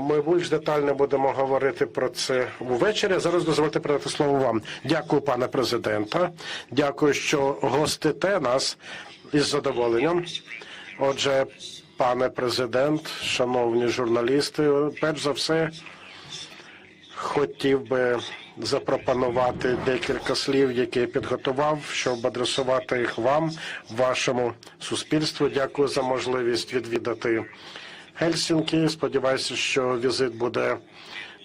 Ми більш детально будемо говорити про це ввечері. Зараз дозвольте передати слово вам. Дякую, пане президента. Дякую, що гостите нас із задоволенням. Отже, пане президент, шановні журналісти, перш за все хотів би запропонувати декілька слів, які я підготував, щоб адресувати їх вам, вашому суспільству. Дякую за можливість відвідати Гельсінки. Сподіваюся, що візит буде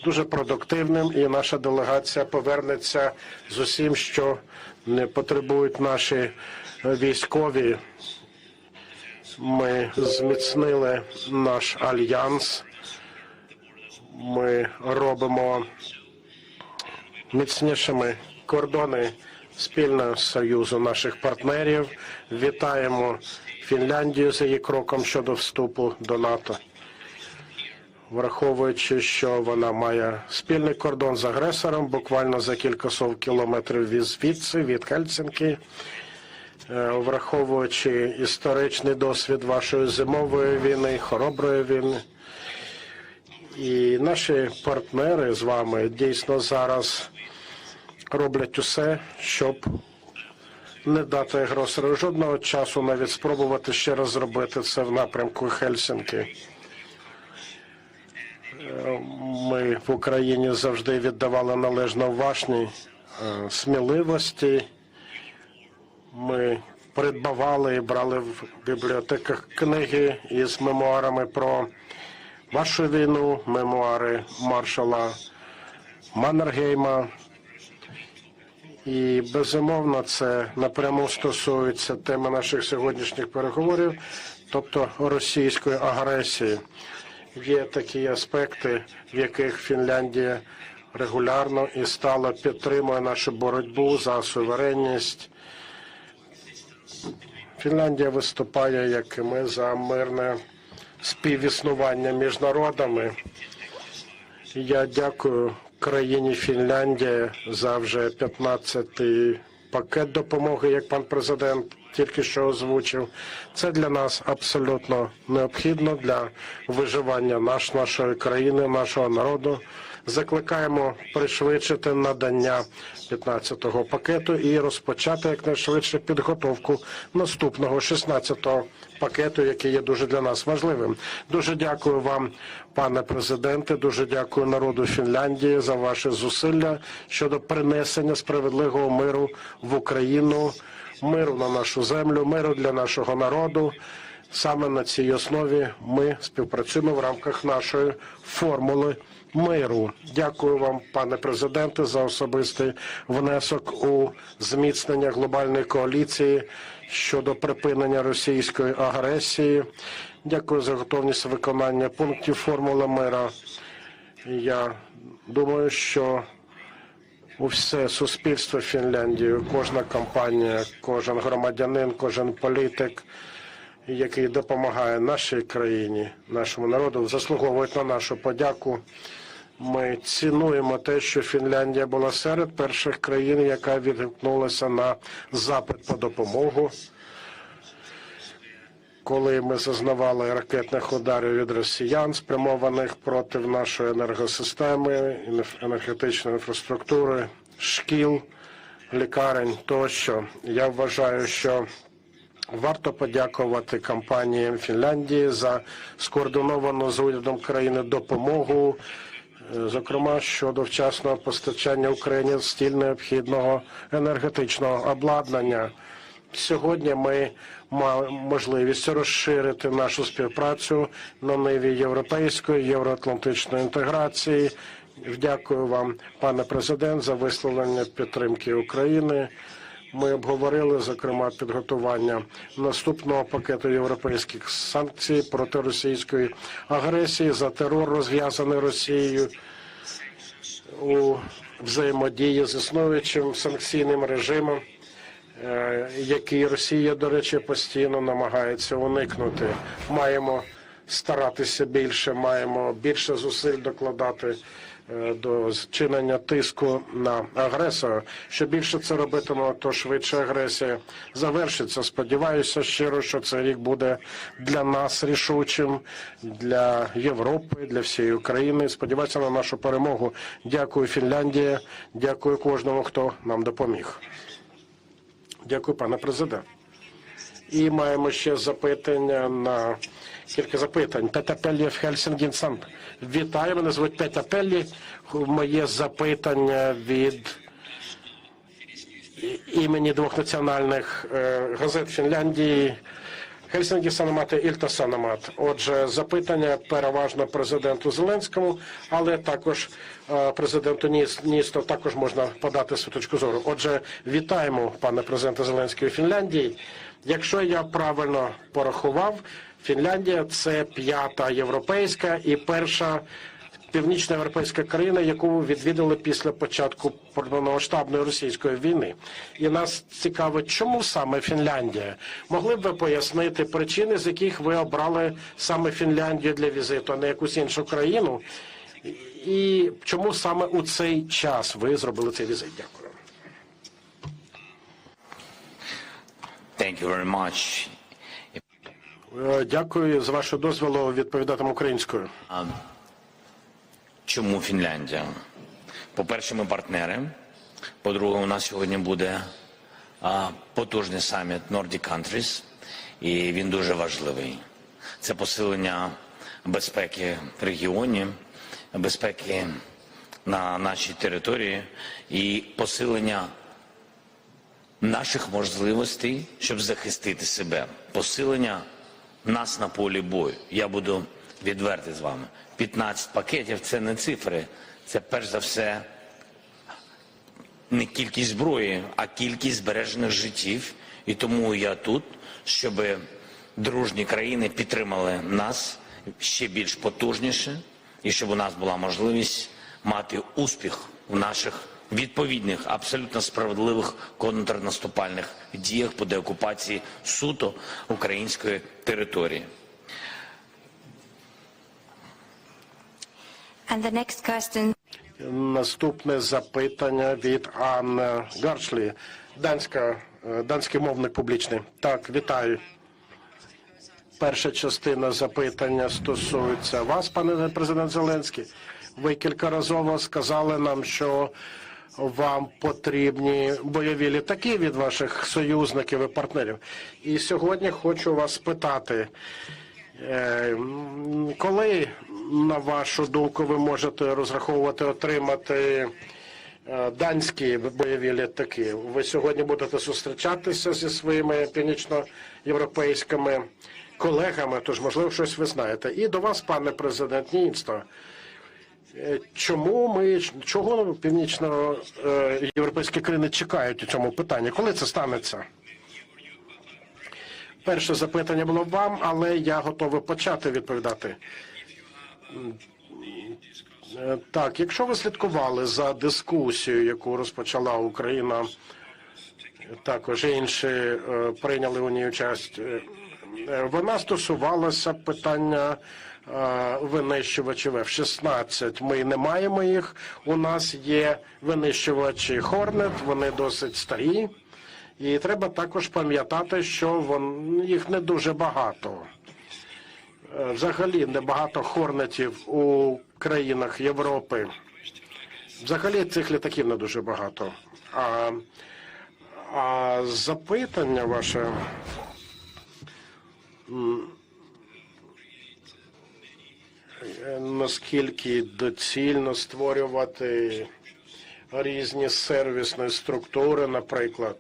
дуже продуктивним, і наша делегація повернеться з усім, що не потребують наші е, військові. Ми зміцнили наш альянс. Ми робимо міцнішими кордони спільного союзу наших партнерів. Вітаємо Фінляндію за її кроком щодо вступу до НАТО. Враховуючи, що вона має спільний кордон з агресором, буквально за кількасот кілометрів від звідси, від Хельсинки, Е, враховуючи історичний досвід вашої зимової війни, хороброї війни. І наші партнери з вами дійсно зараз роблять усе, щоб не дати агресору жодного часу навіть спробувати ще раз зробити це в напрямку Хельсинки. Е, Ми в Україні завжди віддавали належно уважній е, сміливості. Ми придбавали і брали в бібліотеках книги із мемуарами про вашу війну, мемуари маршала Маннергейма. І безумовно це напряму стосується теми наших сьогоднішніх переговорів, тобто російської агресії. Є такі аспекти, в яких Фінляндія регулярно і стало підтримує нашу боротьбу за суверенність. Фінляндія виступає, як і ми, за мирне співіснування між народами. Я дякую країні Фінляндія за вже 15-й пакет допомоги, як пан президент тільки що озвучив. Це для нас абсолютно необхідно для виживання наш, нашої країни, нашого народу. Закликаємо пришвидшити надання 15-го пакету і розпочати якнайшвидше підготовку наступного 16-го пакету, який є дуже для нас важливим. Дуже дякую вам, пане президенте. Дуже дякую народу Фінляндії за ваші зусилля щодо принесення справедливого миру в Україну, миру на нашу землю, миру для нашого народу. Саме на цій основі ми співпрацюємо в рамках нашої формули миру. Дякую вам, пане президенте, за особистий внесок у зміцнення глобальної коаліції щодо припинення російської агресії. Дякую за готовність виконання пунктів формули мира. Я думаю, що усе суспільство Фінляндії, кожна компанія, кожен громадянин, кожен політик, який допомагає нашій країні, нашому народу, заслуговують на нашу подяку. Ми цінуємо те, що Фінляндія була серед перших країн, яка відгукнулася на запит по допомогу. Коли ми зазнавали ракетних ударів від росіян, спрямованих проти нашої енергосистеми, енергетичної інфраструктури, шкіл, лікарень тощо, я вважаю, що Варто подякувати компаніям Фінляндії за скоординовану з урядом країни допомогу, зокрема щодо вчасного постачання Україні стіль необхідного енергетичного обладнання. Сьогодні ми маємо можливість розширити нашу співпрацю на ниві європейської євроатлантичної інтеграції. Дякую вам, пане президент, за висловлення підтримки України. Ми обговорили зокрема підготування наступного пакету європейських санкцій проти російської агресії за терор, розв'язаний Росією у взаємодії з існуючим санкційним режимом, е, який Росія, до речі, постійно намагається уникнути. Маємо старатися більше, маємо більше зусиль докладати до зчинення тиску на агресора. Що більше це робитимо, то швидше агресія завершиться. Сподіваюся щиро, що цей рік буде для нас рішучим, для Європи, для всієї України. Сподіваюся на нашу перемогу. Дякую, Фінляндія. Дякую кожному, хто нам допоміг. Дякую, пане президент. І маємо ще запитання на кілька запитань. Петя Пеллі в Хельсінгінсан. Вітаю, мене звуть Петя Пеллі. Моє запитання від імені двох національних е, газет Фінляндії. Хельсінгі Санамат і Ільта Санамат. Отже, запитання переважно президенту Зеленському, але також е, президенту Ніс- Ністо також можна подати свою точку зору. Отже, вітаємо пане президента Зеленського Фінляндії. Якщо я правильно порахував, Фінляндія це п'ята європейська і перша північноєвропейська країна, яку відвідали після початку повномасштабної російської війни. І нас цікавить, чому саме Фінляндія? Могли б ви пояснити причини, з яких ви обрали саме Фінляндію для візиту, а не якусь іншу країну? І чому саме у цей час ви зробили цей візит? Дякую. Thank you very much. Е, Дякую за вашу дозволу відповідатиму українською. Чому Фінляндія? По-перше, ми партнери. По-друге, у нас сьогодні буде а, потужний саміт Nordic Countries, і він дуже важливий. Це посилення безпеки в регіоні, безпеки на нашій території і посилення наших можливостей, щоб захистити себе, посилення нас на полі бою. Я буду відвертий з вами. 15 пакетів це не цифри, це перш за все не кількість зброї, а кількість збережених життів. І тому я тут, щоб дружні країни підтримали нас ще більш потужніше, і щоб у нас була можливість мати успіх в наших відповідних, абсолютно справедливих контрнаступальних діях по деокупації суто української території. And the next question Наступне запитання від Анни Гаршлі, данська, е, данський мовник публічний. Так, вітаю. Перша частина запитання стосується вас, пане президент Зеленський. Ви кількаразово сказали нам, що вам потрібні бойові літаки від ваших союзників і партнерів. І сьогодні хочу вас спитати, Е, Коли, на вашу думку, ви можете розраховувати отримати е, данські бойові літаки? Ви сьогодні будете зустрічатися зі своїми північноєвропейськими колегами, тож, можливо, щось ви знаєте. І до вас, пане президент Нінсто. Е, Чому ми чого північноєвропейські країни чекають у цьому питанні? Коли це станеться? Перше запитання було вам, але я готовий почати відповідати. Е, Так, якщо ви слідкували за дискусією, яку розпочала Україна, також інші е, прийняли у ній участь, вона стосувалася питання винищувачів F-16. Ми не маємо їх. У нас є винищувачі Хорнет, вони досить старі. І треба також пам'ятати, що вон, їх не дуже багато. Е, Взагалі небагато хорнетів у країнах Європи. Взагалі цих літаків не дуже багато. А, а запитання ваше. Наскільки доцільно створювати різні сервісні структури, наприклад.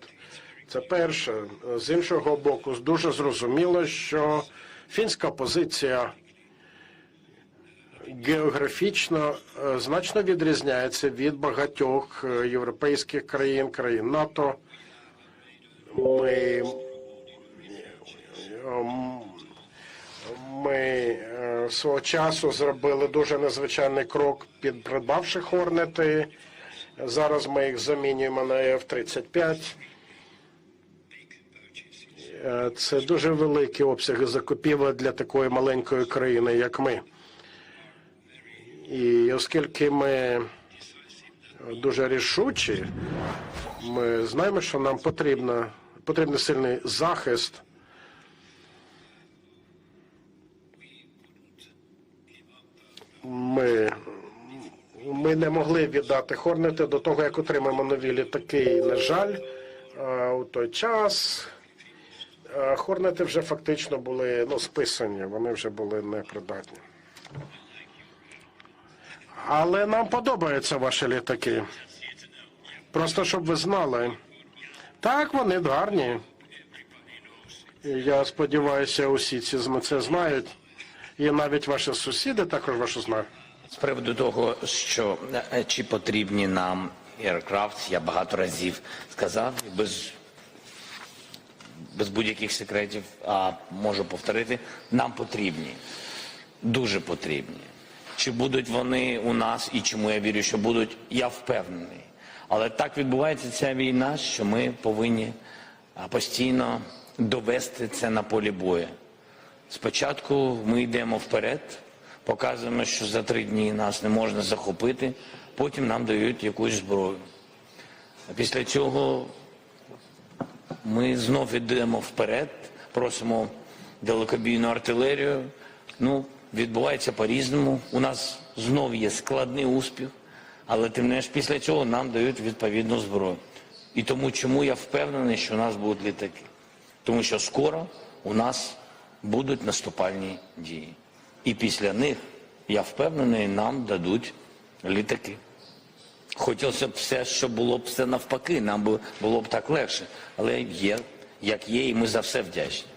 Це перше. З іншого боку, дуже зрозуміло, що фінська позиція географічно е, значно відрізняється від багатьох е, європейських країн, країн НАТО. Ми, ми е, свого часу зробили дуже незвичайний крок, під придбавши хорнети. Зараз ми їх замінюємо на F-35. Е, Це дуже великі обсяги закупівель для такої маленької країни, як ми. І оскільки ми дуже рішучі, ми знаємо, що нам потрібно, потрібен сильний захист. Ми, ми не могли віддати Хорнети до того, як отримаємо нові літаки. На жаль, у той час Хорнети вже фактично були ну, списані, вони вже були непридатні. Але нам подобаються ваші літаки. Просто щоб ви знали. Так, вони гарні. Я сподіваюся, усі ці це знають. І навіть ваші сусіди також вашу знають. З приводу того, що е, чи потрібні нам Aircraft, я багато разів сказав, без, без будь-яких секретів, а можу повторити, нам потрібні, дуже потрібні. Чи будуть вони у нас і чому я вірю, що будуть, я впевнений. Але так відбувається ця війна, що ми повинні постійно довести це на полі бою. Спочатку ми йдемо вперед, показуємо, що за три дні нас не можна захопити, потім нам дають якусь зброю. А після цього ми знов йдемо вперед, просимо далекобійну артилерію. Ну, відбувається по-різному. У нас знов є складний успіх, але тим не менш після цього нам дають відповідну зброю. І тому чому я впевнений, що у нас будуть літаки? Тому що скоро у нас будуть наступальні дії. І після них, я впевнений, нам дадуть літаки. Хотілося б все, щоб було б все навпаки, нам було б так легше. Але є, як є, і ми за все вдячні.